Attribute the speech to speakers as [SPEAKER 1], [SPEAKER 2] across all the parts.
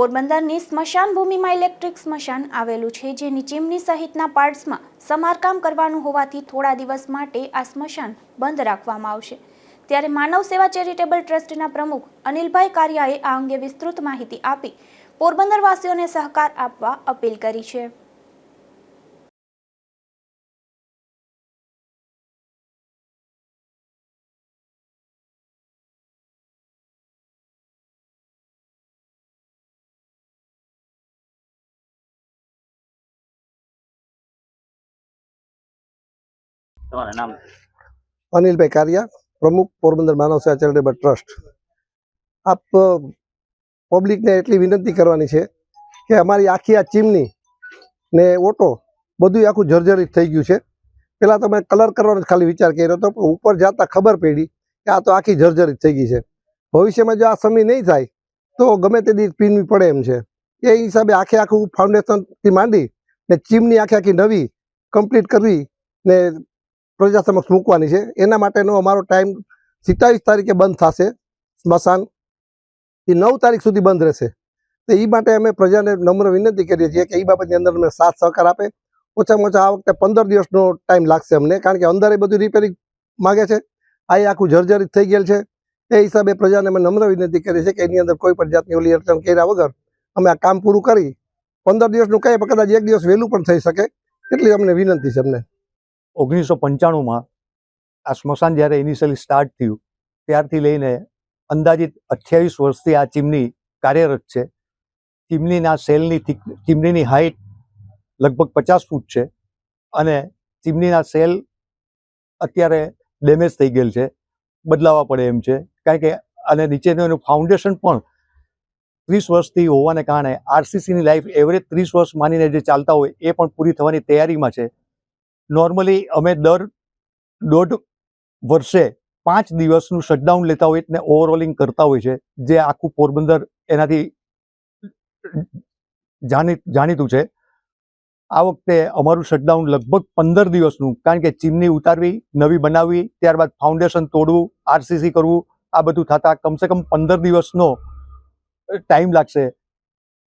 [SPEAKER 1] પોરબંદરની સ્મશાન ભૂમિમાં ઇલેક્ટ્રિક સ્મશાન આવેલું છે, જેની ચીમની સહિતના પાર્ટ્સમાં સમારકામ કરવાનું હોવાથી થોડા દિવસ માટે આ સ્મશાન બંધ રાખવામાં આવશે. ત્યારે માનવ સેવા ચેરિટેબલ ટ્રસ્ટના પ્રમુખ અનિલભાઈ કારિયાએ આ અંગે વિસ્તૃત માહિતી આપી પોરબંદરવાસીઓને સહકાર આપવા અપીલ કરી છે.
[SPEAKER 2] તમારું નામ?
[SPEAKER 3] અનિલભાઈ કારિયા પ્રમુખ પોરબંદર માનવ સેવા ચેરિટેબલ ટ્રસ્ટ. આપ પબ્લિકને એટલી વિનંતી કરવાની છે કે અમારી આખી આ ચીમની ને ઓટો બધું આખું જર્જરિત થઈ ગયું છે. પહેલાં તો મેં કલર કરવાનો ખાલી વિચાર કર્યો હતો, પણ ઉપર જતા ખબર પડી કે આ તો આખી જર્જરિત થઈ ગઈ છે. ભવિષ્યમાં જો આ સમય નહીં થાય, તો ગમે તે દી પીનવી પડે એમ છે. એ હિસાબે આખે આખું ફાઉન્ડેશનથી માંડી ને ચીમની આખી આખી નવી કમ્પ્લીટ કરવી ને પ્રજા સમક્ષ મૂકવાની છે. એના માટેનો અમારો ટાઈમ સિત્તાવીસ તારીખે બંધ થશે. સ્મશાન એ નવ તારીખ સુધી બંધ રહેશે. તો એ માટે અમે પ્રજાને નમ્ર વિનંતી કરીએ છીએ કે એ બાબતની અંદર અમે સાથ સહકાર આપે. ઓછામાં ઓછા આ વખતે પંદર દિવસનો ટાઈમ લાગશે અમને, કારણ કે અંદર એ બધું રિપેરિંગ માગે છે. આ આખું જર્જરિત થઈ ગયેલ છે. એ હિસાબે પ્રજાને અમે નમ્ર વિનંતી કરીએ છીએ કે એની અંદર કોઈ પણ જાતની ઓલી અડચણ કર્યા વગર અમે આ કામ પૂરું કરી. પંદર દિવસનું કહીએ પણ કદાચ એક દિવસ વહેલું પણ થઈ શકે, એટલી અમને વિનંતી છે અમને.
[SPEAKER 4] ઓગણીસો પંચાણુંમાં આ સ્મશાન જ્યારે ઇનિશિયલી સ્ટાર્ટ થયું, ત્યારથી લઈને અંદાજિત અઠ્યાવીસ વર્ષથી આ ચીમની કાર્યરત છે. ચીમનીના સેલની ચીમનીની હાઇટ લગભગ પચાસ ફૂટ છે અને ચીમનીના સેલ અત્યારે ડેમેજ થઈ ગયેલ છે, બદલાવા પડે એમ છે. કારણ કે અને નીચેનું એનું ફાઉન્ડેશન પણ ત્રીસ વર્ષથી હોવાને કારણે આરસીસીની લાઈફ એવરેજ ત્રીસ વર્ષ માનીને જે ચાલતા હોય એ પણ પૂરી થવાની તૈયારીમાં છે. નોર્મલી અમે દર, દોઢ વર્ષે પાંચ દિવસનું શટડાઉન લેતા હોય ને ઓવરઓલિંગ કરતા હોય છે જે આખું પોરબંદર એનાથી જાણી જાણીતું છે. આ વખતે અમારું શટડાઉન લગભગ પંદર દિવસનું, કારણ કે ચીમની ઉતારવી, નવી બનાવવી, ત્યારબાદ ફાઉન્ડેશન તોડવું આરસીસી કરવું, આ બધું થતાં કમસે કમ પંદર દિવસનો ટાઈમ લાગશે.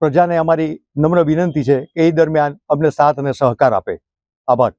[SPEAKER 4] પ્રજાને અમારી નમ્ર વિનંતી છે કે એ દરમિયાન અમને સાથ અને સહકાર આપે. આભાર.